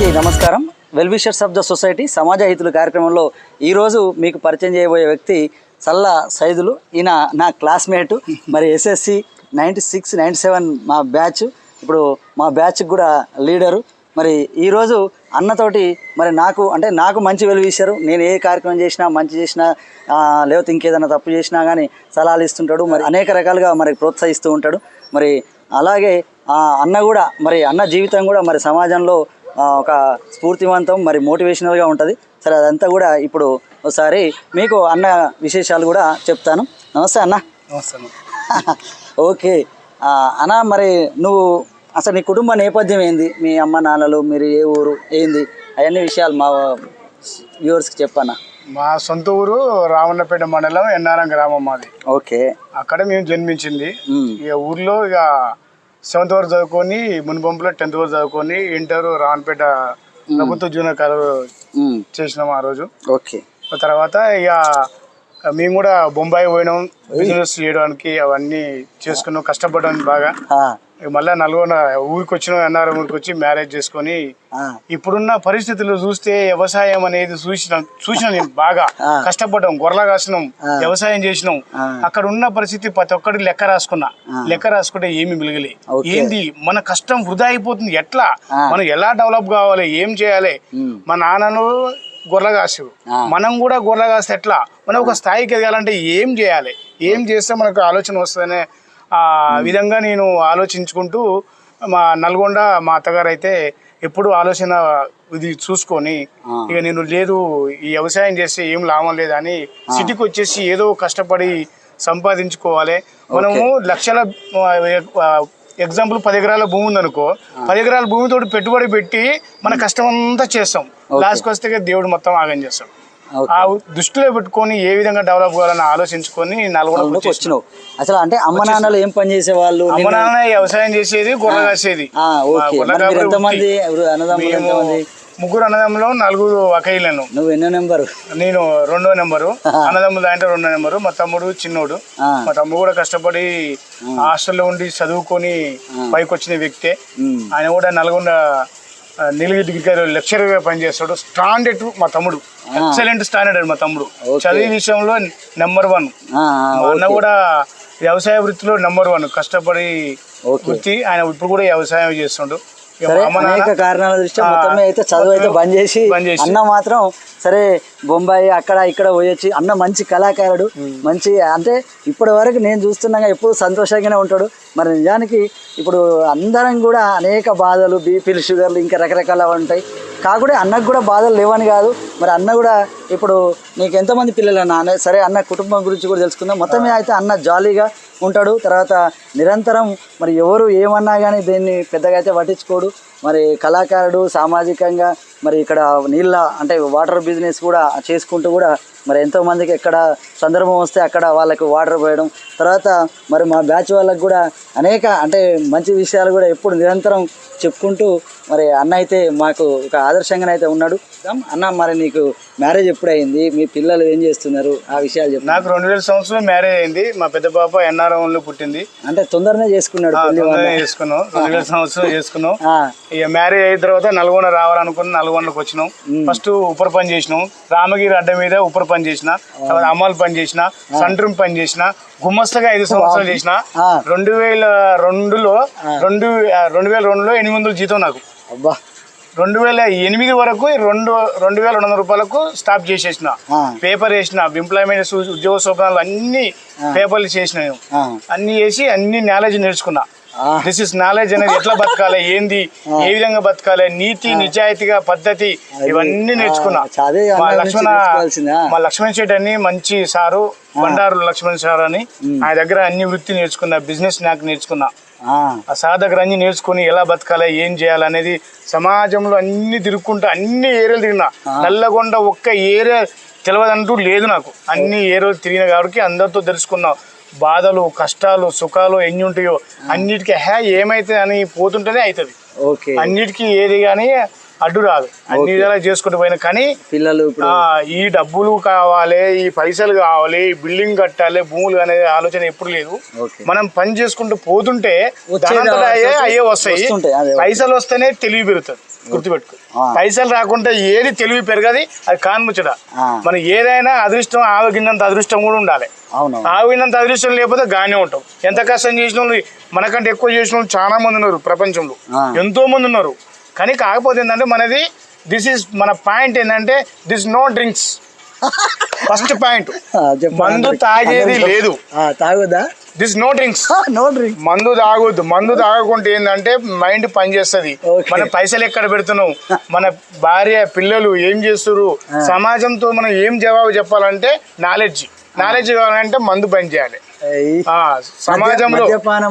అందరికీ నమస్కారం. Well-wishers of the society సమాజ హితులు కార్యక్రమంలో ఈరోజు మీకు పరిచయం చేయబోయే వ్యక్తి సల్లా సైదులు. ఈయన నా క్లాస్మేట్ మరి SSC ninety six ninety seven మా బ్యాచ్ ఇప్పుడు మా బ్యాచ్కి కూడా లీడరు మరి ఈరోజు అన్నతోటి మరి నాకు అంటే నాకు మంచి వెలువిచ్చారు నేను ఏ కార్యక్రమం చేసినా మంచి చేసినా లేకపోతే ఇంకేదైనా తప్పు చేసినా కానీ సలహాలు ఇస్తుంటాడు. మరి అనేక రకాలుగా మరి ప్రోత్సహిస్తూ ఉంటాడు. మరి అలాగే అన్న కూడా మరి అన్న జీవితం కూడా మరి సమాజంలో ఒక స్ఫూర్తివంతం మరి మోటివేషనల్గా ఉంటుంది. సరే అదంతా కూడా ఇప్పుడు ఒకసారి మీకు అన్న విశేషాలు కూడా చెప్తాను. నమస్తే అన్న. నమస్తే ఓకే. అన్న మరి నువ్వు అసలు నీ కుటుంబ నేపథ్యం ఏంది? మీ అమ్మ నాన్నలు మీరు ఏ ఊరు ఏంది? అవన్నీ విషయాలు మా వ్యూవర్స్కి చెప్పన్నా మా సొంత ఊరు రావణపేట మండలం ఎన్నారం గ్రామం మాది. ఓకే. అక్కడ మేము జన్మించింది. ఇక ఊర్లో ఇక సెవెంత్ వరకు చదువుకొని మున్పంపులో టెన్త్ వరకు చదువుకొని ఇంటర్ రావణపేట ప్రభుత్వ జూనియర్ కాలేజ్ చేసినాం ఆ రోజు. ఓకే. తర్వాత ఇక మేము కూడా బొంబాయి పోయినాం బిజినెస్ చేయడానికి అవన్నీ చేసుకున్నాం కష్టపడ్డాం బాగా. మళ్ళీ నల్గొండ ఊరికి వచ్చినాం ఎన్ఆర్ఎం ఊరికి వచ్చి మ్యారేజ్ చేసుకొని ఇప్పుడున్న పరిస్థితులు చూస్తే వ్యవసాయం అనేది చూసిన చూసిన నేను బాగా. కష్టపడ్డాం గొర్రెల కాసినాం. వ్యవసాయం చేసినాం. అక్కడ ఉన్న పరిస్థితి ప్రతి ఒక్కటి లెక్క రాసుకున్నా. లెక్క రాసుకుంటే ఏమి ఓకే. ఏంది? మన కష్టం వృధా అయిపోతుంది. ఎట్లా. మనం ఎలా డెవలప్ కావాలి? ఏం చేయాలి? మా నాన్నను కాసు ఆ. మనం కూడా గొర్రెల కాస్తే ఎట్లా? మనం ఒక స్థాయికి ఎదగాలంటే ఏం చేయాలి? ఏం చేస్తే మనకు ఆలోచన వస్తుందనే ఆ విధంగా నేను ఆలోచించుకుంటూ మా నల్గొండ మా అత్తగారు అయితే ఎప్పుడు ఆలోచన ఇది చూసుకొని. ఇక నేను లేదు ఈ వ్యవసాయం చేస్తే ఏం లాభం లేదని సిటీకి వచ్చేసి ఏదో కష్టపడి సంపాదించుకోవాలి. మనము లక్షల ఎగ్జాంపుల్ పది ఎకరాల భూమి ఉందనుకో పది ఎకరాల భూమితో పెట్టుబడి పెట్టి మన కష్టం అంతా చేస్తాం. లాస్ట్కి వస్తే దేవుడు మొత్తం ఆగం చేస్తాం. ఆ దృష్టిలో పెట్టుకొని ఏ విధంగా డెవలప్ కావాలని ఆలోచించుకొని నల్గొండకు వచ్చేసి వచ్చినావు. అసలు అంటే అమ్మ నాన్నలు ఏం పని చేసేవాళ్ళు? అమ్మ నిన్ను- వ్యవసాయం చేసేది గొర్రె కాసేది. ఎంతమంది? ముగ్గురు అన్నదమ్ములు నలుగురు అకైలను నువ్వు ఎన్నో నెంబరు? నేను రెండో నెంబరు. అన్నదమ్ములు అంటే రెండో నెంబరు. మా తమ్ముడు చిన్నోడు. మా తమ్ముడు కూడా కష్టపడి హాస్టల్లో ఉండి చదువుకొని పైకి వచ్చిన వ్యక్తే. ఆయన కూడా నల్గొండ నీలగిరి డిగ్రీ లెక్చరర్గా పనిచేస్తాడు. స్టాండర్డ్ మా తమ్ముడు. ఎక్సలెంట్ స్టాండర్డ్ మా తమ్ముడు. చదివే విషయంలో నెంబర్ వన్. అన్న. కూడా వ్యవసాయ వృత్తిలో నెంబర్ వన్. కష్టపడి. వృత్తి ఆయన ఇప్పుడు కూడా వ్యవసాయం చేస్తుండు. సరే అనేక కారణాల దృష్ట్యా మొత్తమే అయితే చదువు అయితే బంద్ చేసి. అన్న మాత్రం సరే బొంబాయి అక్కడ ఇక్కడ పోయొచ్చి. అన్న మంచి కళాకారుడు మంచి అంటే ఇప్పటి వరకు నేను చూస్తున్నాగా ఎప్పుడు సంతోషంగానే ఉంటాడు. మరి నిజానికి ఇప్పుడు అందరం కూడా అనేక బాధలు బీపీలు షుగర్లు ఇంకా రకరకాల ఉంటాయి. కాకుండా అన్నకు కూడా బాధలు లేవని కాదు. మరి అన్న కూడా ఇప్పుడు నీకు ఎంతమంది పిల్లలు అన్న? అనే సరే అన్న కుటుంబం గురించి కూడా తెలుసుకుందాం. మొత్తం మీద అయితే అన్న జాలీగా ఉంటాడు తర్వాత నిరంతరం మరి ఎవరు ఏమన్నా కానీ దీన్ని పెద్దగా అయితే పట్టించుకోడు. మరి కళాకారుడు సామాజికంగా మరి ఇక్కడ నీళ్ళ అంటే వాటర్ బిజినెస్ కూడా చేసుకుంటూ కూడా మరి ఎంతో మందికి ఎక్కడ సందర్భం వస్తే అక్కడ వాళ్ళకు వాటర్ పోయడం. తర్వాత మరి మా బ్యాచ్ వాళ్ళకు కూడా అనేక అంటే మంచి విషయాలు కూడా ఎప్పుడు నిరంతరం చెప్పుకుంటూ మరి అన్న అయితే మాకు ఒక ఆదర్శంగానే అయితే ఉన్నాడు. అన్న మరి నీకు మ్యారేజ్ ఎప్పుడు అయింది మీ పిల్లలు ఏం చేస్తున్నారు? ఆ విషయాలు చెప్పు. నాకు రెండు వేల సంవత్సరం మ్యారేజ్ అయింది. మా పెద్ద పాప ఎన్ఆర్ఎం లో పుట్టింది. అంటే తొందరనే చేసుకున్నాడు చేసుకున్నాం. రెండు వేల సంవత్సరం చేసుకున్నాం. ఇక మ్యారేజ్ అయిన తర్వాత నల్గొండ రావాలనుకుని నల్గొండకు వచ్చినాం. ఫస్ట్ ఉప్పర పని చేసినాం. రామగిరి అడ్డ మీద ఉప్పర పని చేసిన తర్వాత అమ్మాల్ పని చేసిన సంట్రూమ్ పని చేసిన గుమ్మస్తగా ఐదు సంవత్సరాలు చేసిన. రెండు వేల రెండులో రెండు రెండు వేల రెండులో ఎనిమిది వందల జీతం నాకు. అబ్బా. రెండు వేల ఎనిమిది వరకు రెండు రెండు వేల రెండు వందల రూపాయలకు స్టాప్ చేసేసిన. పేపర్ వేసిన ఎంప్లాయ్మెంట్ ఉద్యోగ శోభనాలు అన్ని పేపర్లు చేసిన అన్ని చేసి అన్ని నాలెడ్జ్ నేర్చుకున్నా. దిస్ ఇస్ నాలెడ్జ్ అనేది ఎట్లా బతకాలి? ఏంది? ఏ విధంగా బతకాలి? నీతి నిజాయితీగా పద్ధతి ఇవన్నీ నేర్చుకున్నా. మా లక్ష్మణ? మా లక్ష్మణ్ శెట్టి అని మంచి సారు బండారు లక్ష్మణ్ సార్ అని ఆయన దగ్గర అన్ని వృత్తి నేర్చుకున్నా బిజినెస్ నాకు నేర్చుకున్నా. ఆ, సార్ దగ్గర అన్ని నేర్చుకుని ఎలా బతకాలి ఏం చేయాలి అనేది సమాజంలో అన్ని తిరుక్కుంటా అన్ని ఏరియాలు తిరిగినా. నల్లగొండ ఒక్క ఏరియా తెలియదంటూ లేదు నాకు. అన్ని ఏరియాలు తిరిగిన కాబట్టి అందరితో తెలుసుకున్నా. బాధలు కష్టాలు సుఖాలు ఎన్ని ఉంటాయో అన్నిటికీ హే ఏమైతే అని పోతుంటేనే అవుతుంది. ఓకే. అన్నిటికీ ఏది కానీ అడ్డు రాదు. అన్ని విధాలా చేసుకుంటూ పోయినా కానీ పిల్లలు ఈ డబ్బులు కావాలి ఈ పైసలు కావాలి ఈ బిల్డింగ్ కట్టాలి భూములు అనేది ఆలోచన ఎప్పుడు లేదు. మనం పని చేసుకుంటూ పోతుంటే అయ్యే వస్తాయి. పైసలు వస్తేనే తెలివి పెరుగుతుంది గుర్తుపెట్టుకో. పైసలు రాకుంటే ఏది తెలివి పెరగది అది కాన్ముచ్చట. మనం ఏదైనా అదృష్టం ఆవగిన్నంత అదృష్టం కూడా ఉండాలి. ఆవినంత అదృష్టం లేకపోతే గానే ఉంటాం. ఎంత కష్టం చేసిన మనకంటే ఎక్కువ చేసిన చాలా మంది ఉన్నారు ప్రపంచంలో. ఎంతో మంది ఉన్నారు. కానీ కాకపోతే ఏంటంటే మనది దిస్ ఇస్ మన పాయింట్ ఏంటంటే this no drinks first point. మందు తాగేది లేదు. ఆ, తాగొద్దా? This no drinks no drink మందు తాగొద్దు. మందు తాగకుంటే ఏంటంటే మైండ్ పనిచేస్తుంది. మన పైసలు ఎక్కడ పెడుతున్నావు? మన భార్య పిల్లలు ఏం చేస్తున్నారు సమాజంతో మనం ఏం జవాబు చెప్పాలంటే నాలెడ్జ్ నాలెడ్జ్ కావాలంటే మందు బంద్ చేయాలి. సమాజంలో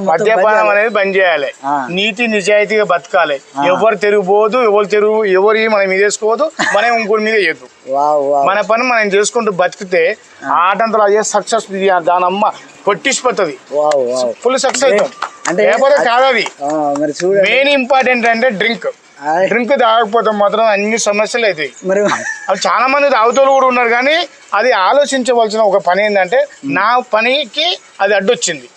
మద్యపానం. అనేది బంద్ చేయాలి. నీతి నిజాయితీగా బతకాలి. ఎవరు తిరిగిపోదు ఎవరు తిరుగు ఎవరి మనం మీద వేసుకోవద్దు మనం ఇంకోటి మీద వేయద్దు. మన పని మనం చేసుకుంటూ బతికితే ఆటంతలో అయ్యే సక్సెస్ దాని అమ్మ కొట్టిసిపోతుంది ఫుల్ సక్సెస్ అంటే కాదు అది మెయిన్ ఇంపార్టెంట్ అంటే డ్రింక్. డ్రింక్ తాగకపోతే మాత్రం అన్ని సమస్యలు అవుతాయి మరి అవి చాలా మంది తాగుతూలు కూడా ఉన్నారు కానీ అది ఆలోచించవలసిన ఒక పని ఏంటంటే నా పనికి అది అడ్డొచ్చింది.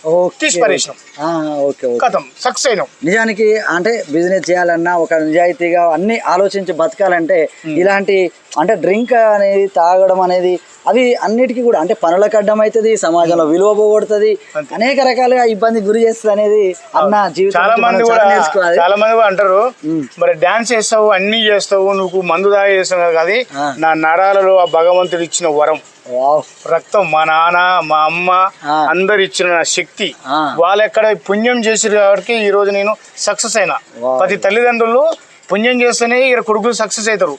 కథం సక్సెస్ అయినాం. నిజానికి అంటే బిజినెస్ చేయాలన్నా ఒక నిజాయితీగా అన్ని ఆలోచించి బతకాలంటే ఇలాంటి అంటే డ్రింక్ అనేది తాగడం అనేది అవి అన్నిటికీ కూడా అంటే పనులకు అడ్డం అవుతుంది సమాజంలో విలువ పోగొడుతుంది అనేక రకాలుగా ఇబ్బంది గురి చేస్తుంది అనేది అన్న జీవితం చాలా మంది కూడా చాలా మంది కూడా అంటారు మరి డాన్స్ చేస్తావు అన్ని చేస్తావు నువ్వు మందు దాగి చేస్తావు కదా ఆ. నా నరాలలో ఆ భగవంతుడు ఇచ్చిన వరం రక్తం మా నాన్న మా అమ్మ. అందరు ఇచ్చిన నా శక్తి. వాళ్ళు ఎక్కడ పుణ్యం చేసిరు కాబట్టి ఈ రోజు నేను సక్సెస్ అయినా. ప్రతి తల్లిదండ్రులు పుణ్యం చేస్తేనే ఇక్కడ కొడుకులు సక్సెస్ అవుతారు.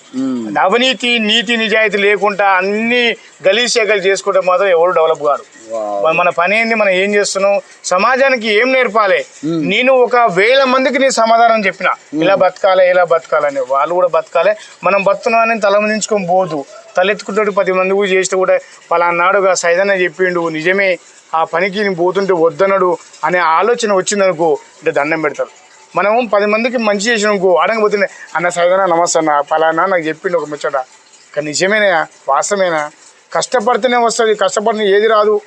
అవినీతి నీతి నిజాయితీ లేకుండా అన్ని గలీసేకలు చేసుకుంటే మాత్రం ఎవరు డెవలప్ వావ్. మన- పని ఏంది? మనం ఏం చేస్తున్నాం? సమాజానికి ఏం నేర్పాలి? నేను ఒక వేల మందికి నీ సమాధానం చెప్పిన. ఇలా బతకాలి ఇలా బతకాలని వాళ్ళు కూడా బతకాలి. మనం బతున్నామని తలమందించుకొని పోదు. తలెత్తుకుంటే పది మంది కూడా చేస్తే కూడా పలానాడుగా సైదన్న చెప్పిండు నిజమే ఆ పనికి నేను పోతుంటే వద్దనడు అనే ఆలోచన వచ్చిందనుకో అంటే దండం పెడతారు. మనం పది మందికి మంచి చేసినాకో అడగబోతుండే అన్న సైదన్న నమస్తే అన్న పలానా నాకు చెప్పిండు ఒక ముచ్చట. కానీ నిజమేనా వాస్తవేనా కష్టపడితేనే వస్తుంది కష్టపడిన ఏది రాదు.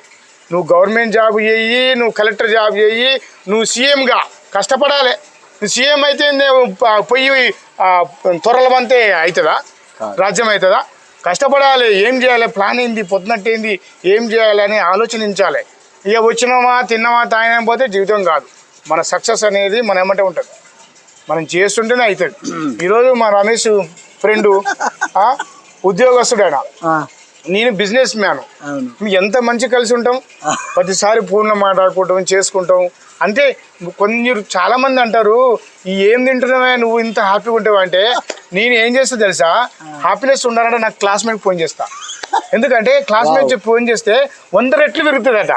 నువ్వు గవర్నమెంట్ జాబ్ చేయి నువ్వు కలెక్టర్ జాబ్ చేయి నువ్వు సీఎంగా కష్టపడాలి. నువ్వు సీఎం అయితే నువ్వు ప- పోయి ఆ, త్వరల బంతే అవుతుందా. రాజ్యం అవుతుందా కష్టపడాలి ఏం చేయాలి? ప్లాన్ ఏంది? పొద్దునట్టేంది ఏం చేయాలి? అని ఆలోచించాలి ఇక వచ్చినామా తిన్నామా తాగినా పోతే జీవితం కాదు. మన సక్సెస్ అనేది మన ఏమంటే ఉంటుంది. మనం చేస్తుంటేనే అవుతుంది ఈరోజు మా రమేష్ ఫ్రెండు ఉద్యోగస్తుడైనా. ఆ, నేను బిజినెస్ మ్యాన్ ఎంత మంచి కలిసి ఉంటాం ప్రతిసారి పూర్ణ మాట్లాడుకుంటాం చేసుకుంటాం. అంటే కొన్ని చాలా మంది అంటారు ఈ ఏం తింటున్నావే? నువ్వు ఇంత హ్యాపీగా ఉంటావు? అంటే నేను ఏం చేస్తా తెలుసా? హ్యాపీనెస్ ఉండాలంటే నాకు క్లాస్మేట్ ఫోన్ చేస్తా. ఎందుకంటే క్లాస్మేట్ ఫోన్ చేస్తే వంద రెట్లు పెరుగుతుందట.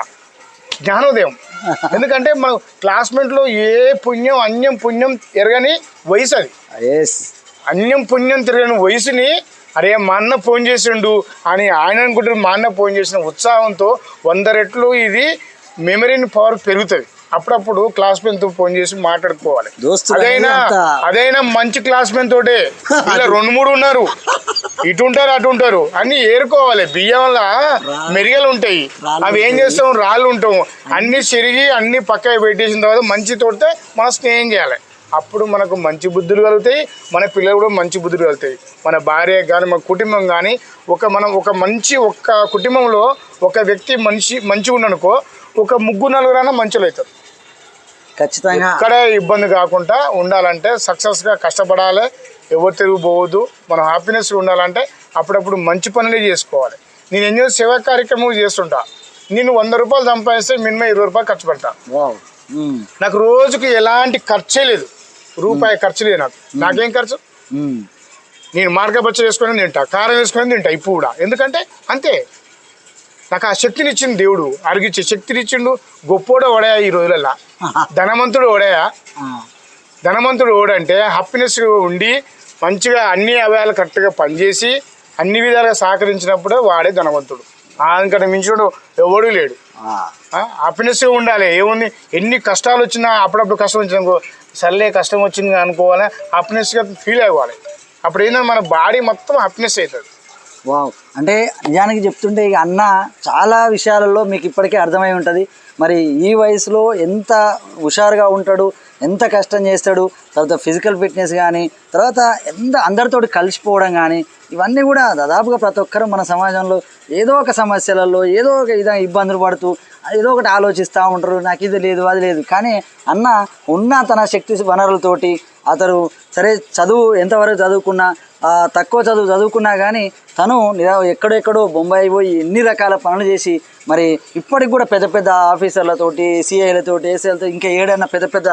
జ్ఞానోదయం. ఎందుకంటే మన క్లాస్మేట్లో ఏ పుణ్యం అన్యం పుణ్యం ఎరగని వయసు అది. అన్యం పుణ్యం తిరగని వయసుని అరే మా అన్న ఫోన్ చేసిండు అని ఆయన అనుకుంటారు మా అన్న ఫోన్ చేసిన ఉత్సాహంతో వంద రెట్లు ఇది మెమరీని పవర్ పెరుగుతుంది. అప్పుడప్పుడు క్లాస్మేట్తో ఫోన్ చేసి మాట్లాడుకోవాలి. అదైనా అదైనా మంచి క్లాస్మేట్ తోటే. ఇలా రెండు మూడు ఉన్నారు. ఇటు ఉంటారు అటు ఉంటారు. అన్ని ఏరుకోవాలి. బియ్యం వల్ల మెరిగలు ఉంటాయి. అవి ఏం చేస్తాం? రాళ్ళు ఉంటాం. అన్ని చెరిగి అన్ని పక్కకి పెట్టేసిన తర్వాత మంచి తోడితే మనం స్నేహం చేయాలి. అప్పుడు మనకు మంచి బుద్ధులు కలుగుతాయి. మన పిల్లలు కూడా మంచి బుద్ధులు కలుగుతాయి. మన భార్య కానీ మన కుటుంబం కానీ ఒక మనం ఒక మంచి ఒక్క కుటుంబంలో ఒక వ్యక్తి మనిషి మంచిగా ఉండనుకో ఒక ముగ్గురు నలుగురైనా మంచులు అవుతారు. ఖచ్చితంగా. ఎక్కడ ఇబ్బంది కాకుండా ఉండాలంటే సక్సెస్గా కష్టపడాలి ఎవరు తిరుగు పోవద్దు మనం హ్యాపీనెస్ ఉండాలంటే అప్పుడప్పుడు మంచి పనులే చేసుకోవాలి. నేను ఎన్నో సేవా కార్యక్రమం చేస్తుంటా. నేను వంద రూపాయలు సంపాదిస్తే మినిమం ఇరవై రూపాయలు ఖర్చు పెడతా. నాకు రోజుకి ఎలాంటి ఖర్చే లేదు. రూపాయి ఖర్చు లేదు నాకు. నాకేం ఖర్చు. నేను మార్గ పచ్చ వేసుకొని తింటా కారం వేసుకొని తింటా ఇప్పుడు కూడా. ఎందుకంటే అంతే. నాకు ఆ శక్తిని ఇచ్చింది దేవుడు. అరిగిచ్చే శక్తిని ఇచ్చిండు గొప్పోడు ఓడయా ఈ రోజులల్లో. ధనవంతుడు ఓడయా? ధనవంతుడు ఓడంటే హ్యాపీనెస్ ఉండి మంచిగా అన్ని అవయాలు కరెక్ట్గా పనిచేసి అన్ని విధాలుగా సహకరించినప్పుడే వాడే ధనవంతుడు. ఆయనకంటే మించుడు ఎవడూ లేడు. హ్యాపీనెస్గా ఉండాలి. ఏముంది? ఎన్ని కష్టాలు వచ్చినా అప్పుడప్పుడు కష్టం వచ్చినా సర్లే కష్టం వచ్చింది అనుకోవాలి హ్యాపీనెస్గా ఫీల్ అవ్వాలి. అప్పుడు ఏంటంటే మన బాడీ మొత్తం హ్యాపీనెస్ అవుతుంది. వావ్. అంటే నిజానికి చెప్తుంటే ఇక అన్న చాలా విషయాలలో మీకు ఇప్పటికే అర్థమై ఉంటుంది. మరి ఈ వయసులో ఎంత హుషారుగా ఉంటాడు ఎంత కష్టం చేస్తాడు తర్వాత ఫిజికల్ ఫిట్నెస్ కానీ తర్వాత ఎంత అందరితోటి కలిసిపోవడం కానీ ఇవన్నీ కూడా దాదాపుగా ప్రతి ఒక్కరు మన సమాజంలో ఏదో ఒక సమస్యలలో ఏదో ఒక విధంగా ఇబ్బందులు పడుతూ ఏదో ఒకటి ఆలోచిస్తూ ఉంటారు. నాకు ఇది లేదు అది లేదు. కానీ అన్న ఉన్న తన శక్తి వనరులతోటి అతను సరే చదువు ఎంతవరకు చదువుకున్నా తక్కువ చదువు చదువుకున్నా కానీ తను ఎక్కడెక్కడో బొంబాయి పోయి ఎన్ని రకాల పనులు చేసి మరి ఇప్పటికి కూడా పెద్ద పెద్ద ఆఫీసర్లతోటి సిఐలతోటి ఏసీలతో ఇంకా ఏడైనా పెద్ద పెద్ద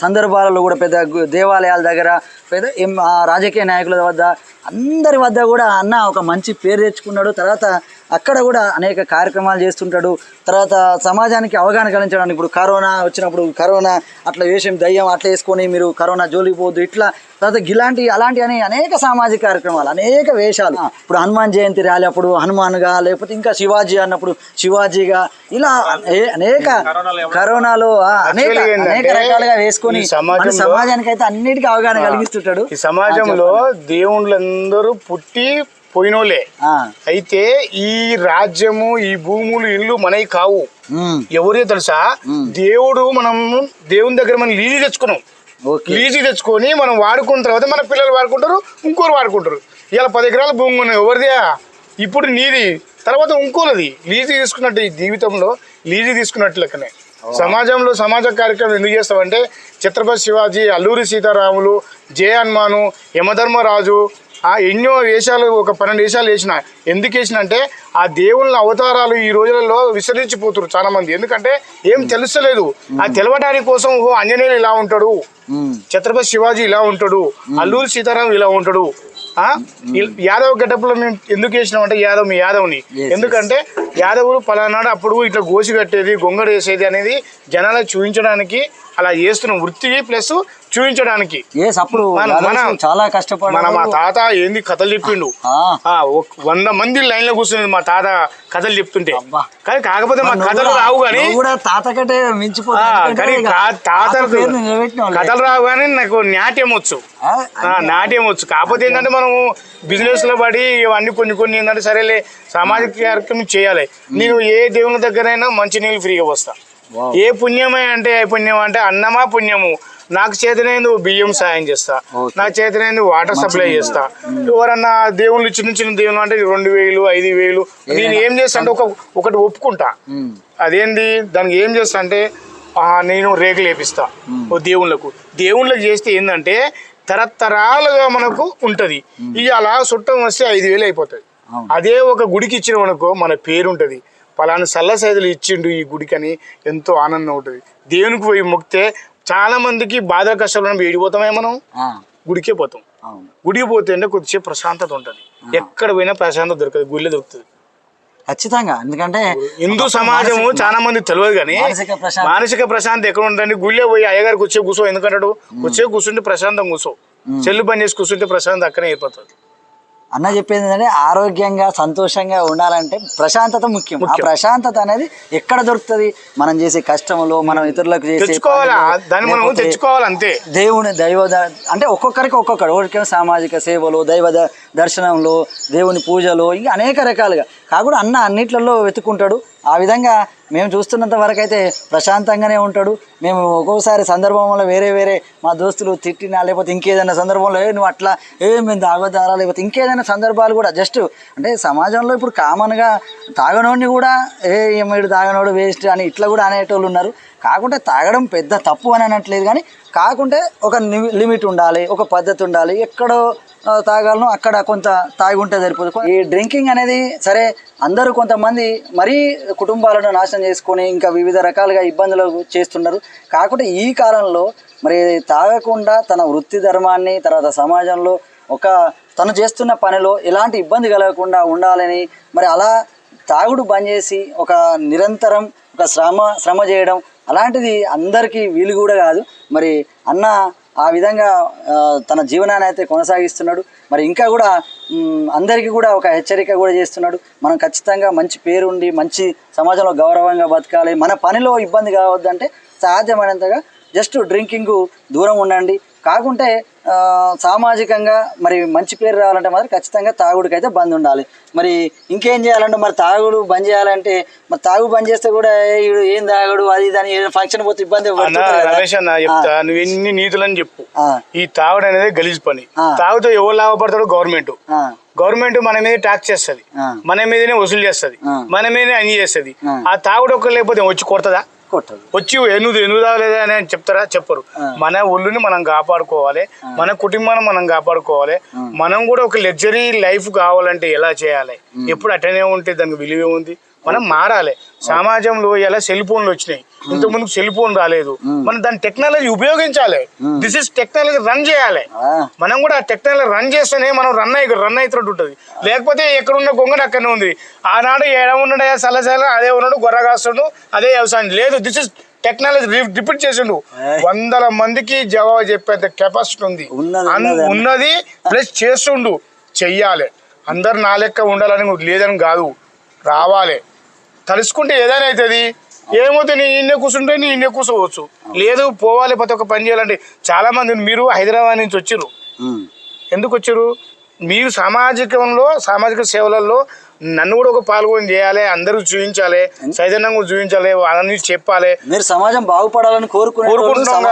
సందర్భాలలో కూడా పెద్ద దేవాలయాల దగ్గర పెద్ద ఎం ఆ, రాజకీయ నాయకుల వద్ద అందరి వద్ద కూడా అన్న ఒక మంచి పేరు తెచ్చుకున్నాడు. తర్వాత అక్కడ కూడా అనేక కార్యక్రమాలు చేస్తుంటాడు. తర్వాత సమాజానికి అవగాహన కలిగించడానికి ఇప్పుడు కరోనా వచ్చినప్పుడు కరోనా అట్లా వేషం దయ్యం అట్లా వేసుకొని మీరు కరోనా జోలికి పోవద్దు ఇట్లా. తర్వాత ఇలాంటి అలాంటి అని అనేక సామాజిక కార్యక్రమాలు అనేక వేషాలు. ఇప్పుడు హనుమాన్ జయంతి ర్యాలీ అప్పుడు హనుమాన్గా లేకపోతే ఇంకా శివాజీ అన్నప్పుడు శివాజీగా ఇలా అనే- అనేక కరోనాలో అనేక అనేక రకాలుగా వేసుకొని మన సమాజానికి అయితే అన్నిటికీ అవగాహన కలిగిస్తుంటాడు. ఈ సమాజంలో దేవుళ్ళందరూ పుట్టి పోయినోలే అయితే ఈ రాజ్యము ఈ భూములు ఇల్లు మనవి కావు. ఎవరే తెలుసా? దేవుడు మనం దేవుని దగ్గర మనం లీజు తెచ్చుకున్నాం. లీజు తెచ్చుకొని మనం వాడుకున్న తర్వాత మన పిల్లలు వాడుకుంటారు ఇంకోరు వాడుకుంటారు. ఇలా పది ఎకరాల భూమి ఉన్నది ఎవరిదియా ఇప్పుడు నీది. తర్వాత ఇంకోలది లీజు తీసుకున్నట్టు ఈ జీవితంలో లీజు తీసుకున్నట్టు లెక్కనే. సమాజంలో సమాజ కార్యక్రమం ఎందుకు చేస్తామంటే ఛత్రపతి శివాజీ అల్లూరి సీతారాములు జయ హనుమాను యమధర్మరాజు ఆ ఎన్నో వేషాలు ఒక పన్నెండు వేషాలు వేసిన. ఎందుకు వేసిన అంటే ఆ దేవుళ్ళ అవతారాలు ఈ రోజులలో విసరించిపోతున్నారు చాలా మంది ఎందుకంటే ఏం తెలుస్తలేదు. ఆ తెలవడానికి కోసం ఓ ఆంజనేయులు ఇలా ఉంటాడు. ఛత్రపతి శివాజీ ఇలా ఉంటాడు. అల్లూరి సీతారాం ఇలా ఉంటాడు. యాదవ్ గెటప్లో మేము ఎందుకు వేసినాం అంటే యాదవ్ మీ యాదవ్ని. ఎందుకంటే యాదవులు పలానాడు అప్పుడు ఇట్లా గోసి కట్టేది గొంగడు వేసేది అనేది జనాలకు చూపించడానికి అలా చేస్తున్నాం వృత్తి ప్లస్ చూపించడానికి. మన- మన- చాలా మన కష్టపడ్డారు మా తాత ఏంది కథలు చెప్పిండు. వంద మంది లైన్లో కూర్చునేది మా తాత కథలు చెప్తుంటే. కానీ కాకపోతే మా కథలు రావు కానీ తాత కంటే తాత. కథలు రావు కానీ నాకు నాట్యం వచ్చు. నాట్యం వచ్చు. కాకపోతే ఏంటంటే మనము బిజినెస్లో పడి ఇవన్నీ కొన్ని కొన్ని ఏంటంటే సరేలే సామాజిక కార్యక్రమం చేయాలి. నేను ఏ దేవుని దగ్గరైనా మంచి నీళ్ళు ఫ్రీగా వస్తా వావ్. ఏ పుణ్యమే అంటే ఏ పుణ్యం అంటే అన్నమా పుణ్యము. నాకు చేతనైంది బియ్యం సాయం చేస్తా. నాకు చేతనైంది వాటర్ సప్లై చేస్తా. ఎవరన్నా దేవుళ్ళు చిన్న చిన్న దేవుళ్ళు అంటే రెండు వేలు ఐదు వేలు. నేను ఏం చేస్తా అంటే ఒక ఒకటి ఒప్పుకుంటా. ఉమ్, అదేంది? దానికి ఏం చేస్తా అంటే ఆ, నేను రేకులు వేపిస్తా ఓ దేవుళ్ళకు. దేవుళ్ళకి చేస్తే ఏంటంటే తరతరాలుగా మనకు ఉంటది. ఇక అలా చుట్టం వస్తే ఐదు వేలు అయిపోతుంది. అదే ఒక గుడికి ఇచ్చిన మనకు మన పేరు ఉంటుంది పలానా సల్ల సైదులు ఇచ్చిండు ఈ గుడికి అని ఎంతో ఆనందం ఉంటుంది. దేవునికి పోయి మొక్కితే చాలా మందికి బాధ కష్టాలు ఏడిపోతామే మనం? గుడికే పోతాం. గుడికి పోతే అంటే కొద్దిసేపు ప్రశాంతత ఉంటుంది. ఎక్కడ పోయినా ప్రశాంతత దొరకదు గుడిలో దొరుకుతుంది. ఖచ్చితంగా. ఎందుకంటే హిందూ సమాజము చాలా మంది తెలియదు కానీ మానసిక ప్రశాంతత. ఎక్కడ ఉంటుంది గుళ్ళే పోయి అయ్యగారికి వచ్చే కూర్చో ఎందుకంటాడు? వచ్చే కూర్చుంటే ప్రశాంతం కూర్చో. చెల్లు పని చేసి కూర్చుంటే ప్రశాంతం అక్కడే అయిపోతుంది అన్న చెప్పేది ఏంటంటే ఆరోగ్యంగా సంతోషంగా ఉండాలంటే ప్రశాంతత ముఖ్యం. ఆ ప్రశాంతత అనేది ఎక్కడ దొరుకుతుంది? మనం చేసే కష్టంలో మనం ఇతరులకు చేసే దేవుని దైవ అంటే ఒక్కొక్కరికి ఒక్కొక్కరు ఒకరికేమో సామాజిక సేవలు దైవ దర్శనంలో దేవుని పూజలు ఇంకా అనేక రకాలుగా. కాకుండా అన్న అన్నిట్లలో వెతుకుంటాడు ఆ విధంగా మేము చూస్తున్నంత వరకు అయితే ప్రశాంతంగానే ఉంటాడు. మేము ఒక్కోసారి సందర్భంలో వేరే వేరే మా దోస్తులు తిట్టినా లేకపోతే ఇంకేదైనా సందర్భంలో ఏ నువ్వు అట్లా ఏ మేము తాగొద్దారా లేకపోతే ఇంకేదైనా సందర్భాలు కూడా జస్ట్ అంటే సమాజంలో ఇప్పుడు కామన్గా తాగనోడిని కూడా ఏ వీడు తాగనోడు వేస్ట్ అని ఇట్లా కూడా అనేటోళ్ళు ఉన్నారు. కాకుంటే తాగడం పెద్ద తప్పు అని అనట్లేదు కానీ కాకుంటే ఒక లిమిట్ ఉండాలి ఒక పద్ధతి ఉండాలి. ఎక్కడో తాగాలను అక్కడ కొంత తాగి ఉంటే సరిపోతుంది ఈ డ్రింకింగ్ అనేది సరే అందరూ కొంతమంది మరీ కుటుంబాలను నాశనం చేసుకొని ఇంకా వివిధ రకాలుగా ఇబ్బందులు చేస్తున్నారు. కాకుంటే ఈ కాలంలో మరి తాగకుండా తన వృత్తి ధర్మాన్ని తర్వాత సమాజంలో ఒక తను చేస్తున్న పనిలో ఎలాంటి ఇబ్బంది కలగకుండా ఉండాలని మరి అలా తాగుడు బంద్ చేసి ఒక నిరంతరం ఒక శ్రమ శ్రమ చేయడం అలాంటిది అందరికీ వీలు కూడా కాదు. మరి అన్న ఆ విధంగా తన జీవనాన్ని అయితే కొనసాగిస్తున్నాడు. మరి ఇంకా కూడా అందరికీ కూడా ఒక హెచ్చరిక కూడా చేస్తున్నాడు. మనం ఖచ్చితంగా మంచి పేరుండి మంచి సమాజంలో గౌరవంగా బతకాలి. మన పనిలో ఇబ్బంది కావద్దంటే సాధ్యమైనంతగా జస్ట్ డ్రింకింగ్ దూరం ఉండండి. కాకుంటే సామాజికంగా మరి మంచి పేరు రావాలంటే మాత్రం ఖచ్చితంగా తాగుడికి అయితే బంద్ ఉండాలి. మరి ఇంకేం చేయాలంటే మరి తాగుడు బంద్ చేయాలంటే మరి తాగు బంద్ చేస్తే కూడా "ఏ, తాగుడు అది ఇది అని ఫంక్షన్ పోతే ఇబ్బంది. రమేష్ అన్న చెప్తా నువ్వు ఎన్ని నీతులని చెప్పు. ఈ తాగుడు అనేది గలీజ్ పని. తాగుతో ఎవరు లాభపడతాడు గవర్నమెంట్. గవర్నమెంట్ మన మీద ట్యాక్స్ చేస్తుంది. మన మీదనే వసూలు చేస్తుంది. మన మీదనే అన్ని చేస్తుంది. ఆ. ఆ తాగుడు ఒక్క లేకపోతే వచ్చి కొడతదా? కొట్టదు. వచ్చి ఎనుగు ఎనుగు తాగలేదా అని చెప్తారా? చెప్పరు. మన ఒళ్ళుని మనం కాపాడుకోవాలి. మన కుటుంబాన్ని మనం కాపాడుకోవాలి. మనం కూడా ఒక లగ్జరీ లైఫ్ కావాలంటే ఎలా చేయాలి? ఎప్పుడు అటనే ఉంటే దానికి విలువ ఉంది. మనం మారాలి. సమాజంలో ఎలా సెల్ ఫోన్లు వచ్చినాయి. ఇంతకు ముందు సెల్ ఫోన్ రాలేదు. మనం దాని టెక్నాలజీ ఉపయోగించాలి. దిస్ ఇస్ టెక్నాలజీ రన్ చేయాలి. మనం కూడా ఆ టెక్నాలజీ రన్ చేస్తేనే మనం రన్ అయ్యి రన్ అవుతున్నట్టు ఉంటుంది. లేకపోతే ఎక్కడున్న గొంగన అక్కడనే ఉంది. ఆనాడు ఏడ ఉన్నాడు సలసల అదే ఉన్నాడు గొర్ర కాస్తాడు అదే వ్యవసాయం. లేదు దిస్ ఇస్ టెక్నాలజీ రిపీట్ చేసిండు. వందల మందికి జవాబు చెప్పేంత కెపాసిటీ ఉంది. ఉన్నది, అన్- ఉన్నది. ఉన్నది ప్లస్ చేస్తుండు. చెయ్యాలి. అందరు నా లెక్క ఉండాలని లేదని కాదు. రావాలి. తలుసుకుంటే ఏదైనా అవుతుంది. ఏమవుతుంది? నీ ఇన్నే కూర్చుంటే నీ ఇన్నే కూర్చోవచ్చు. లేదు పోవాలి ప్రతి ఒక్క పని చేయాలంటే చాలా మంది మీరు హైదరాబాద్ నుంచి వచ్చిర్రు. ఉమ్, ఎందుకు వచ్చారు మీరు సామాజికంలో సామాజిక సేవలలో నన్ను కూడా ఒక పాల్గొని చేయాలి అందరూ చూపించాలి చైతన్యం కూడా చూపించాలి అన్నీ చెప్పాలి. మీరు సమాజం బాగుపడాలని కోరుకుంటున్నాం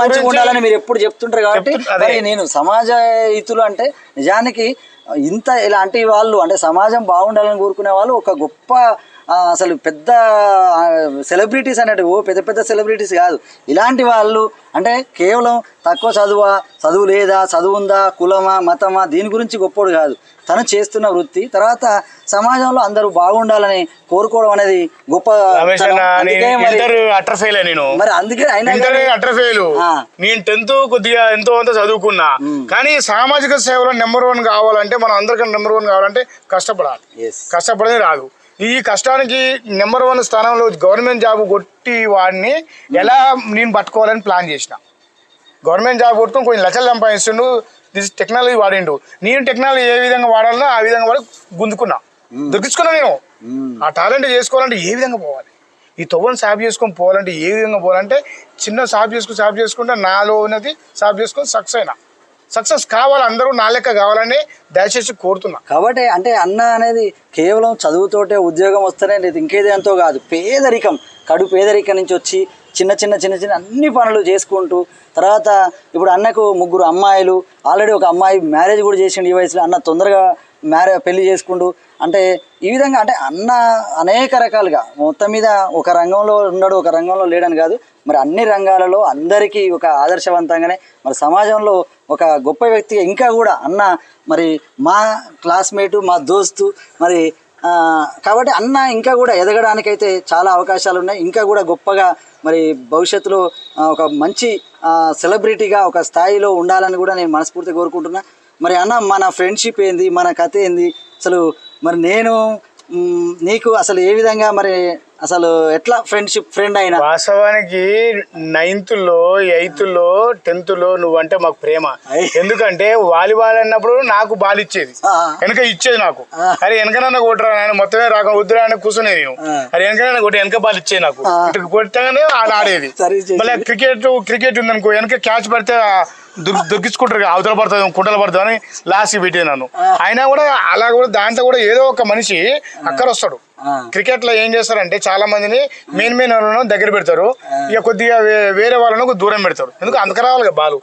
మంచిగా ఉండాలని మీరు ఎప్పుడు చెప్తుంటారు కాబట్టి అదే. నేను సమాజ హితులు అంటే నిజానికి ఇంత ఇలాంటి వాళ్ళు అంటే సమాజం బాగుండాలని కోరుకునే వాళ్ళు ఒక గొప్ప అసలు పెద్ద సెలబ్రిటీస్ అనేటి ఓ పెద్ద పెద్ద సెలబ్రిటీస్ కాదు. ఇలాంటి వాళ్ళు అంటే కేవలం తక్కువ చదువా చదువు లేదా చదువు ఉందా కులమా మతమా దీని గురించి గొప్పోడు కాదు. తను చేస్తున్న వృత్తి తర్వాత సమాజంలో అందరూ బాగుండాలని కోరుకోవడం అనేది గొప్ప మరి- అందుకే. నేను టెన్త్ కొద్దిగా ఎంతో అంత చదువుకున్నా. కానీ సామాజిక సేవలో నెంబర్ వన్ కావాలంటే మనం అందరికన్నా నెంబర్ వన్ కావాలంటే కష్టపడాలి. Yes. కష్టపడేది రాదు. ఈ కష్టానికి నెంబర్ వన్ స్థానంలో గవర్నమెంట్ జాబ్ కొట్టి వాడిని ఎలా నేను పట్టుకోవాలని ప్లాన్ చేసిన. గవర్నమెంట్ జాబ్ కొట్టుకొని కొన్ని లక్షలు సంపాదిస్తుండు దిస్ టెక్నాలజీ వాడిండు. నేను టెక్నాలజీ ఏ విధంగా వాడాలో ఆ విధంగా వాడి గుంజుకున్నా. దొరికించుకున్నా నేను. మ్మ్. ఆ టాలెంట్ చేసుకోవాలంటే ఏ విధంగా పోవాలి? ఈ తొవ్వని సాఫ్ చేసుకొని పోవాలంటే ఏ విధంగా పోవాలంటే చిన్న సాఫ్ చేసుకుని సాఫ్ చేసుకుంటే నాలో ఉన్నది సాఫ్ చేసుకొని సక్సెస్ అయినా. సక్సెస్ కావాలి అందరూ నా లెక్క కావాలని దయచేసి కోరుతున్నా. కాబట్టి అంటే అన్న అనేది కేవలం చదువుతోటే ఉద్యోగం వస్తేనే లేదు ఇంకేదేంతో కాదు. పేదరికం కడు పేదరికం నుంచి వచ్చి చిన్న చిన్న చిన్న చిన్న అన్ని పనులు చేసుకుంటూ తర్వాత ఇప్పుడు అన్నకు ముగ్గురు అమ్మాయిలు ఆల్రెడీ ఒక అమ్మాయి మ్యారేజ్ కూడా చేసిండు ఈ వయసులో అన్న తొందరగా మ్యారే పెళ్ళి చేసుకుంటూ అంటే ఈ విధంగా అంటే అన్న అనేక రకాలుగా మొత్తం మీద ఒక రంగంలో ఉన్నాడు ఒక రంగంలో లేడని కాదు మరి అన్ని రంగాలలో అందరికీ ఒక ఆదర్శవంతంగానే మరి సమాజంలో ఒక గొప్ప వ్యక్తిగా ఇంకా కూడా అన్న మరి మా క్లాస్మేటు మా దోస్తు మరి కాబట్టి అన్న ఇంకా కూడా ఎదగడానికైతే చాలా అవకాశాలు ఉన్నాయి ఇంకా కూడా గొప్పగా మరి భవిష్యత్తులో ఒక మంచి సెలబ్రిటీగా ఒక స్థాయిలో ఉండాలని కూడా నేను మనస్ఫూర్తిగా కోరుకుంటున్నా. మరి అన్న మన ఫ్రెండ్షిప్ ఏంది మన కథ ఏంది అసలు మరి నేను నీకు అసలు ఏ విధంగా మరి అసలు ఎట్లా ఫ్రెండ్షిప్ ఫ్రెండ్ అయినా వాస్తవానికి నైన్త్లో ఎయిత్లో టెన్త్లో నువ్వంటే మాకు ప్రేమ. ఎందుకంటే వాలీబాల్ అన్నప్పుడు నాకు బాల్ ఇచ్చేది. వెనక ఇచ్చేది నాకు. అరే వెనకనన్నా కొట్టరా ఆయన మొత్తమే రాక వద్దురా అని కూర్చునేది నేను. అరే వెనకనన్నా కొట్టి వెనక బాల్ ఇచ్చేది నాకు కొట్టగానే ఆడ ఆడేది. మళ్ళీ క్రికెట్ క్రికెట్ ఉందనుకో వెనక క్యాచ్ పడితే దుర్- దొరికించుకుంటారు అవతల పడుతుంది కుంటలు పడుతుంది అని లాస్ట్ పెట్టేది నన్ను అయినా కూడా అలా కూడా దాంట్లో కూడా ఏదో ఒక మనిషి అక్కర వస్తాడు. క్రికెట్లో ఏం చేస్తారంటే చాలా మందిని మెయిన్ మెయిన్ వాళ్ళను దగ్గర పెడతారు. ఇక కొద్దిగా వేరే వాళ్ళను దూరం పెడతారు. ఎందుకు? అంతకు రావాలి కదా బాలు.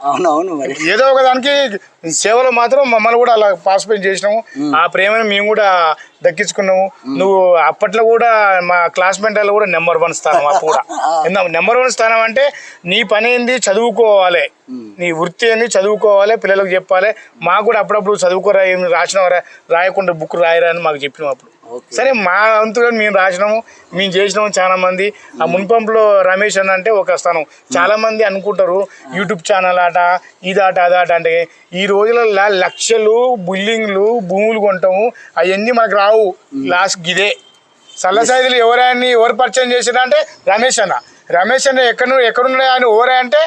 ఏదో ఒక దానికి సేవలో మాత్రం మమ్మల్ని కూడా అలా పార్టిసిపేట్ చేసినాము. ఆ ప్రేమను మేము కూడా దక్కించుకున్నాము. నువ్వు అప్పట్లో కూడా మా క్లాస్మేట్ కూడా నెంబర్ వన్ స్థానం అప్పుడు కూడా. నెంబర్ వన్ స్థానం అంటే నీ పని ఏంది? చదువుకోవాలి. నీ వృత్తి ఏంది? చదువుకోవాలి పిల్లలకు చెప్పాలి. మాకు కూడా అప్పుడప్పుడు చదువుకోరా ఏం రాసిన రాయకుండా బుక్ రాయరా అని మాకు చెప్పినాం అప్పుడు. సరే మా వంతుగా మేము రాసినాము మేము చేసినాము చాలా మంది. ఆ మున్పంపులో రమేష్ అన్న అంటే ఒక స్థానం. చాలా మంది అనుకుంటారు యూట్యూబ్ ఛానల్ ఆట ఇదాట అదాట అంటే ఈ రోజులలో లక్షలు బిల్డింగ్లు భూములు కొంటాము అవన్నీ మనకు రావు. లాస్ట్ గిదే సల్లసైదులు ఎవరైనా ఎవరు పరిచయం చేసినా అంటే రమేష్ అన్న. రమేష్ అన్న ఎక్కడ ఎక్కడున్నాడు ఆయన ఓరే అంటే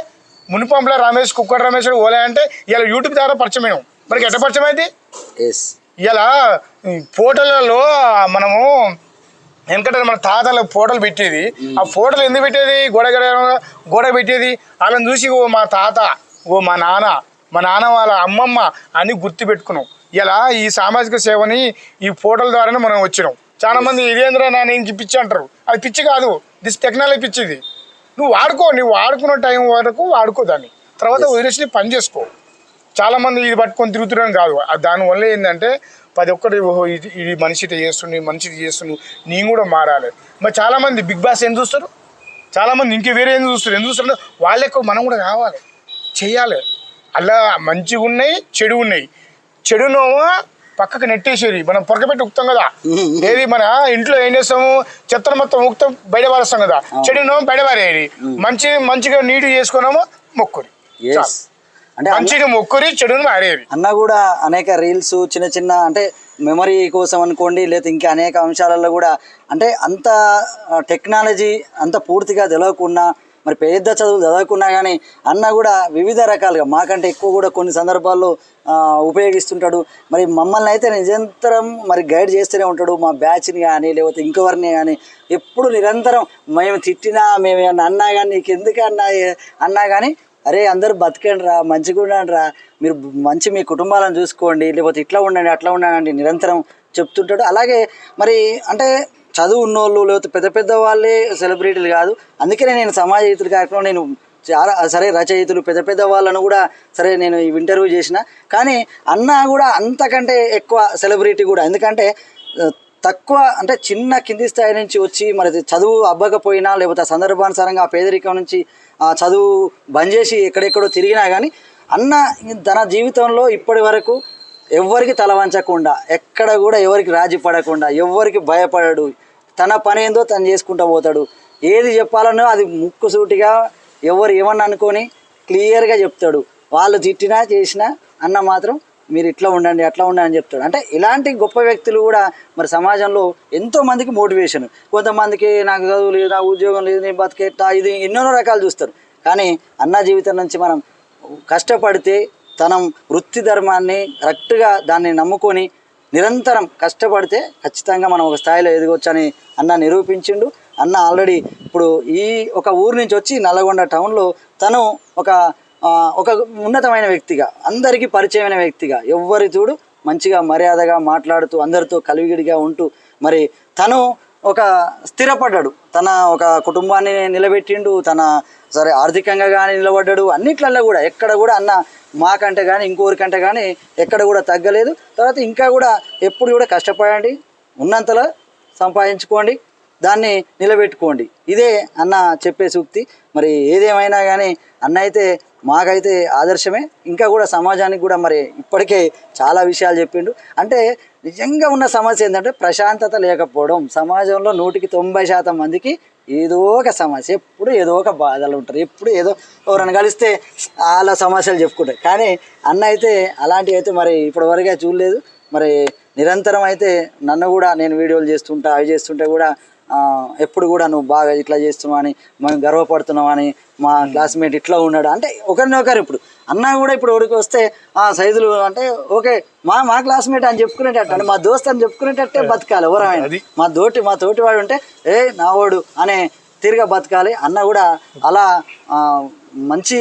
మునిపంపులో రమేష్ కుక్కర్ రమేష్ ఓరే అంటే ఇలా యూట్యూబ్ ద్వారా పరిచయం మనకి ఎట్ట పరిచయం అయింది? ఎస్ ఇలా ఫోటోలలో మనము వెనకట మన తాతల ఫోటోలు పెట్టేది. ఆ ఫోటోలు ఎందుకు పెట్టేది? గోడ గడ గోడ పెట్టేది? వాళ్ళని చూసి "ఓ మా తాత ఓ మా నాన్న మా నాన్న వాళ్ళ అమ్మమ్మ అని గుర్తు పెట్టుకున్నాం. ఇలా ఈ సామాజిక సేవని ఈ ఫోటోల ద్వారానే మనం వచ్చినాం. చాలా మంది ఇదేంద్ర నాన్న ఇంక పిచ్చి అంటారు. అది పిచ్చి కాదు. దిస్ టెక్నాలజీ పిచ్చిది. నువ్వు వాడుకో నువ్వు వాడుకున్న టైం వరకు వాడుకో దాన్ని. తర్వాత వదిలేసి పని చేసుకో. చాలా మంది ఇది పట్టుకొని తిరుగుతున్నాం కాదు. దానివల్ల ఏంటంటే ప్రతి ఒక్కటి ఇది ఇది మనిషి ఇట్లా చేస్తుండు మనిషి ఇది చేస్తుండు నేను కూడా మారాలి. మరి చాలా మంది బిగ్ బాస్ ఏం చూస్తారు? చాలా మంది ఇంకే వేరే ఏం చూస్తారు? ఏం చూస్తారు? వాళ్ళకు మనం కూడా కావాలి చేయాలి. అలా మంచిగా ఉన్నాయి చెడు ఉన్నాయి. చెడునేమో పక్కకు నెట్టేసేది. మనం పొరకపెట్టి ఉక్తాం కదా. ఏది మన ఇంట్లో ఏం చేస్తాము? చెత్తను మొత్తం ఉక్తం బయట పారేస్తాం కదా. చెడునేమో బయట పారేది. మంచి మంచిగా నీట్ చేసుకున్నామో మొక్కురి ఎస్ అంటే అన్న- మంచిగా మొక్కురి చెడును మారేది అన్న కూడా అనేక రీల్స్ చిన్న చిన్న అంటే మెమరీ కోసం అనుకోండి లేదా ఇంకా అనేక అంశాలలో కూడా అంటే అంత టెక్నాలజీ అంత పూర్తిగా తెలియకున్నా మరి పెద్ద చదువులు చదవకున్నా కానీ అన్న కూడా వివిధ రకాలుగా మాకంటే ఎక్కువ కూడా కొన్ని సందర్భాల్లో ఉపయోగిస్తుంటాడు. మరి మమ్మల్ని అయితే నిరంతరం మరి గైడ్ చేస్తూనే ఉంటాడు మా బ్యాచ్ని కానీ లేకపోతే ఇంకెవరిని కానీ ఎప్పుడు నిరంతరం మేము తిట్టినా మేము అన్నా కానీ నీకు ఎందుకు అన్నా అన్నా కానీ అరే అందరూ బతకండి రా మంచిగా ఉండండి రా మీరు మంచి మీ కుటుంబాలను చూసుకోండి లేకపోతే ఇట్లా ఉండండి అట్లా ఉండండి నిరంతరం చెప్తుంటాడు. అలాగే మరి అంటే చదువు ఉన్నోళ్ళు లేకపోతే పెద్ద పెద్ద వాళ్ళే సెలబ్రిటీలు కాదు. అందుకనే నేను సమాజ హితుల కార్యక్రమం నేను చాలా సరే రచయితలు పెద్ద పెద్ద వాళ్ళను కూడా సరే నేను ఈ ఇంటర్వ్యూ చేసిన. కానీ అన్న కూడా అంతకంటే ఎక్కువ సెలబ్రిటీ కూడా. ఎందుకంటే తక్కువ అంటే చిన్న కింది స్థాయి నుంచి వచ్చి మరి చదువు అబ్బకపోయినా లేకపోతే ఆ సందర్భానుసారంగా ఆ పేదరికం నుంచి ఆ చదువు బంద్ చేసి ఎక్కడెక్కడో తిరిగినా కానీ అన్న తన జీవితంలో ఇప్పటి వరకు ఎవరికి తల వంచకుండా ఎక్కడ కూడా ఎవరికి రాజీ పడకుండా ఎవ్వరికి భయపడడు. తన పని ఏందో తను చేసుకుంటూ పోతాడు. ఏది చెప్పాలనో అది ముక్కుసూటిగా ఎవరు ఏమన్నా అనుకొని క్లియర్గా చెప్తాడు. వాళ్ళు తిట్టినా చేసినా అన్న మాత్రం మీరు ఇట్లా ఉండండి అట్లా ఉండండి అని చెప్తాడు. అంటే ఇలాంటి గొప్ప వ్యక్తులు కూడా మరి సమాజంలో ఎంతో మందికి మోటివేషన్. కొంతమందికి నాకు చదువు లేదు నాకు ఉద్యోగం లేదు నేను బతికేట్లా ఇది ఎన్నెన్నో రకాలు చూస్తారు. కానీ అన్న జీవితం నుంచి మనం కష్టపడితే తనం వృత్తి ధర్మాన్ని కరెక్ట్గా దాన్ని నమ్ముకొని నిరంతరం కష్టపడితే ఖచ్చితంగా మనం ఒక స్థాయిలో ఎదగొచ్చని అన్న నిరూపించిండు. అన్న ఆల్రెడీ ఇప్పుడు ఈ ఒక ఊరు నుంచి వచ్చి నల్గొండ టౌన్లో తను ఒక ఒక ఉన్నతమైన వ్యక్తిగా అందరికీ పరిచయమైన వ్యక్తిగా ఎవ్వరి చూడు మంచిగా మర్యాదగా మాట్లాడుతూ అందరితో కలివిడిగా ఉంటూ మరి తను ఒక స్థిరపడ్డాడు. తన ఒక కుటుంబాన్ని నిలబెట్టిండు తన సరే ఆర్థికంగా కానీ నిలబడ్డాడు అన్నిట్లల్లో కూడా ఎక్కడ కూడా అన్న మాకంటే కానీ ఇంకోరికంటే కానీ ఎక్కడ కూడా తగ్గలేదు. తర్వాత ఇంకా కూడా ఎప్పుడు కూడా కష్టపడండి ఉన్నంతలో సంపాదించుకోండి. దాన్ని నిలబెట్టుకోండి. ఇదే అన్న చెప్పే సూక్తి. మరి ఏదేమైనా కానీ అన్న అయితే మాకైతే ఆదర్శమే. ఇంకా కూడా సమాజానికి కూడా మరి ఇప్పటికే చాలా విషయాలు చెప్పిండు. అంటే నిజంగా ఉన్న సమస్య ఏంటంటే ప్రశాంతత లేకపోవడం. సమాజంలో నూటికి తొంభై శాతం మందికి ఏదో ఒక సమస్య ఎప్పుడు ఏదో ఒక బాధలు ఉంటారు. ఎప్పుడు ఏదో ఎవరైనా కలిస్తే వాళ్ళ సమస్యలు చెప్పుకుంటారు. కానీ అన్న అయితే అలాంటివి అయితే మరి ఇప్పటివరకే చూడలేదు. మరి నిరంతరం అయితే నన్ను కూడా నేను వీడియోలు చేస్తుంటా అవి చేస్తుంటే కూడా ఎప్పుడు కూడా నువ్వు బాగా ఇట్లా చేస్తున్నావు అని మేము గర్వపడుతున్నావు అని మా క్లాస్మేట్ ఇట్లా ఉన్నాడు. అంటే ఒకరినొకరు ఇప్పుడు అన్న కూడా ఇప్పుడు ఎవరికి వస్తే ఆ సైజులు అంటే ఓకే మా మా క్లాస్మేట్ అని చెప్పుకునేటట్టు అంటే మా దోస్త్ అని చెప్పుకునేటట్టే బతకాలి ఎవరైనా. మా తోటి మా తోటి వాడు ఉంటే ఏ నావాడు అనే తిరిగా బతకాలి. అన్న కూడా అలా మంచి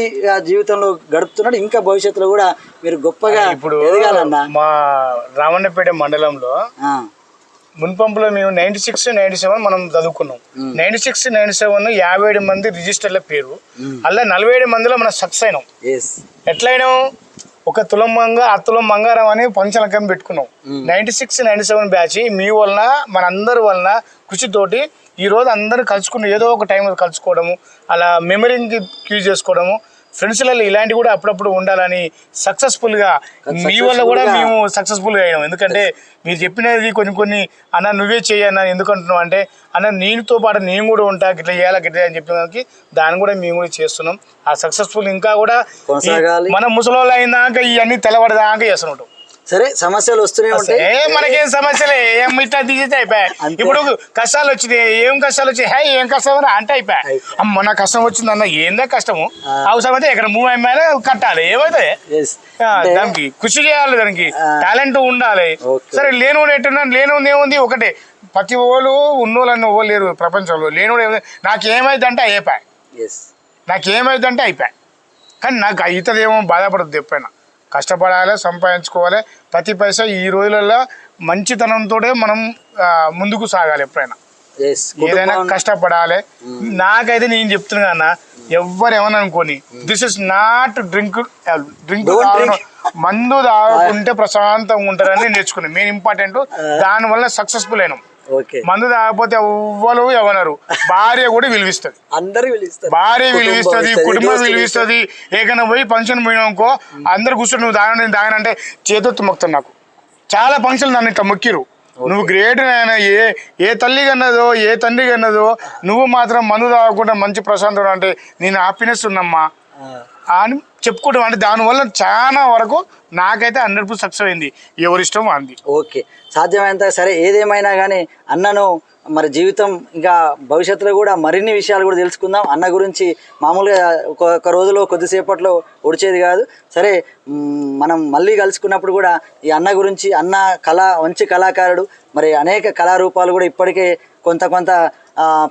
జీవితంలో గడుపుతున్నాడు. ఇంకా భవిష్యత్తులో కూడా మీరు గొప్పగా ఇప్పుడు ఎదగాలన్నా. మా రామన్నపేట మండలంలో మున్పంపులో మేము నైన్టీ సిక్స్ నైన్టీ సెవెన్ మనం చదువుకున్నాం. నైన్టీ సిక్స్ నైన్టీ సెవెన్ యాభై ఏడు మంది రిజిస్టర్ల పేరు. అలా నలభై ఏడు మందిలో మనం సక్సెస్ అయినాం. ఎట్లయినాం? ఒక తులం మంగ ఆ తులం బంగారం అని పంచలకం పెట్టుకున్నాం. Ninety six ninety seven batch మీ వలన మనందరి వలన కృషితోటి ఈ రోజు అందరూ కలుసుకుని ఏదో ఒక టైంలో కలుసుకోవడము అలా మెమరీకి క్యూజ్ చేసుకోవడము ఫ్రెండ్స్లలో ఇలాంటి కూడా అప్పుడప్పుడు ఉండాలని సక్సెస్ఫుల్గా మీ వల్ల కూడా మేము సక్సెస్ఫుల్గా అయినాం. ఎందుకంటే మీరు చెప్పినది కొన్ని కొన్ని అన్న నువ్వే చేయన్న ఎందుకంటున్నావు అంటే అన్న నీతో పాటు నేను కూడా ఉంటా గిట్లా చేయాలా గిట్లా అని చెప్పిన దానికి దాన్ని కూడా మేము కూడా చేస్తున్నాం. ఆ సక్సెస్ఫుల్ ఇంకా కూడా. మన ముసలోళ్ళు అయినాక ఇవన్నీ తెల్లబడదాకా చేస్తుంటాం సరే సమస్యలు వస్తూనే ఉంటాయి. ఏ మనకేం సమస్యలే? ఏం ఇట్లా దిగితే అయిపోయా. ఇప్పుడు కష్టాలు వచ్చినాయి. ఏం కష్టాలు వచ్చాయి? హే ఏం కష్టం అని అంటే అయిపోయా. అమ్మ నా కష్టం వచ్చింది అన్న ఏందా కష్టము. అవసరం అయితే ఇక్కడ మూవ్ అయిపోయినా కట్టాలి. ఏమైతే? దానికి కృషి చేయాలి దానికి. టాలెంట్ ఉండాలి. సరే లేనివాడు ఎట్టున్నా లేనివాడు ఏముంది? ఒకటే. ప్రతి ఓళ్ళు ఉన్నోళ్ళని ఓళ్ళు లేరు ప్రపంచంలో. ఏముంది నాకు ఏమైంది? అంటే అయిపోయా. ఎస్ నాకు ఏమైంది అంటే అయిపోయా. కానీ నాకు అవుతుందేమో బాధపడద్దు ఎప్పుడైనా. కష్టపడాలి సంపాదించుకోవాలి. ప్రతి పైసా ఈ రోజులలో మంచితనంతోనే మనం ముందుకు సాగాలి ఎప్పుడైనా. ఏదైనా కష్టపడాలి. నాకైతే నేను చెప్తున్నా అన్న ఎవ్వరు ఏమని అనుకోని this is not drink drink. మందు తాగుకుంటే ప్రశాంతంగా ఉంటారని నేర్చుకున్నాను మెయిన్ ఇంపార్టెంట్ దాని వల్ల సక్సెస్ఫుల్ అయినాం. మందు తాగకపోతే ఎవ్వరు ఎవరు భార్య కూడా విలువిస్తుంది. అందరు పిలుస్తారు భార్య విలువిస్తుంది కుటుంబం విలువిస్తుంది. ఏకైనా పోయి ఫంక్షన్ పోయినాకో అందరు కూర్చొని నువ్వు దాగన నేను దాగనంటే చేతొత్తు మొక్కుతాను నాకు. చాలా ఫంక్షన్లు నన్ను ఇట్లా మొక్కిరు నువ్వు గ్రేట్ నాయన ఏ ఏ తల్లి కన్నదో ఏ తండ్రి కన్నదో నువ్వు మాత్రం మందు తాగకుండా మంచి ప్రశాంతం అంటే నేను హ్యాపీనెస్ ఉన్నమ్మా. అని చెప్పుకోవడం అంటే దానివల్ల చాలా వరకు నాకైతే హండ్రెడ్ పర్సెంట్ సక్సెస్ అయింది. ఎవరిష్టం అంది. ఓకే. సాధ్యమైనంత సరే ఏదేమైనా కానీ అన్నను మరి జీవితం ఇంకా భవిష్యత్తులో కూడా మరిన్ని విషయాలు కూడా తెలుసుకుందాం. అన్న గురించి మామూలుగా ఒక రోజులో కొద్దిసేపట్లో ఒడిచేది కాదు. సరే మనం మళ్ళీ కలుసుకున్నప్పుడు కూడా ఈ అన్న గురించి అన్న కళ మంచి కళాకారుడు మరి అనేక కళారూపాలు కూడా ఇప్పటికే కొంత కొంత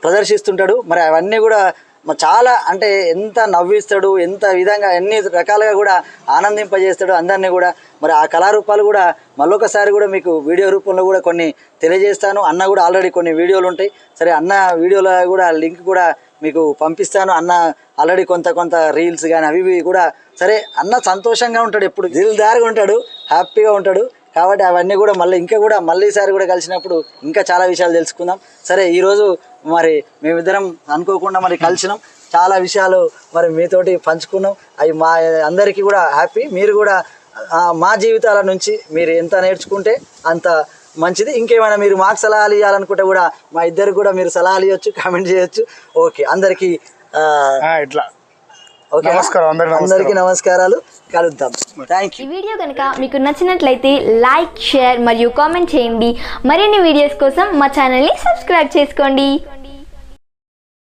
ప్రదర్శిస్తుంటాడు. మరి అవన్నీ కూడా చాలా అంటే ఎంత నవ్విస్తాడు ఎంత విధంగా ఎన్ని రకాలుగా కూడా ఆనందింపజేస్తాడు అందరినీ కూడా మరి ఆ కళారూపాలు కూడా మళ్ళొకసారి కూడా మీకు వీడియో రూపంలో కూడా కొన్ని తెలియజేస్తాను. అన్న కూడా ఆల్రెడీ కొన్ని వీడియోలు ఉంటాయి. సరే అన్న వీడియోలో కూడా లింక్ కూడా మీకు పంపిస్తాను. అన్న ఆల్రెడీ కొంత కొంత రీల్స్ కానీ అవి ఇవి కూడా సరే అన్న సంతోషంగా ఉంటాడు ఎప్పుడు. దిల్దారుగా ఉంటాడు హ్యాపీగా ఉంటాడు. కాబట్టి అవన్నీ కూడా మళ్ళీ ఇంకా కూడా మళ్ళీసారి కూడా కలిసినప్పుడు ఇంకా చాలా విషయాలు తెలుసుకుందాం. సరే ఈరోజు మరి మేమిద్దరం అనుకోకుండా మరి కలిసినాం. చాలా విషయాలు మరి మీతోటి పంచుకున్నాం. అవి మా అందరికీ కూడా హ్యాపీ. మీరు కూడా మా జీవితాల నుంచి మీరు ఎంత నేర్చుకుంటే అంత మంచిది. ఇంకేమైనా మీరు మాకు సలహాలు ఇవ్వాలనుకుంటే కూడా మా ఇద్దరు కూడా మీరు సలహాలు ఇవ్వచ్చు కామెంట్ చేయొచ్చు. ఓకే అందరికీ ఇట్లా. నమస్కారం. అందరికీ నమస్కారాలు. కలుద్దాం. థ్యాంక్ యూ ఈ వీడియో కనుక మీకు నచ్చినట్లయితే లైక్ షేర్ మరియు కామెంట్ చేయండి. మరిన్ని వీడియోస్ కోసం మా ఛానల్ని సబ్స్క్రైబ్ చేసుకోండి.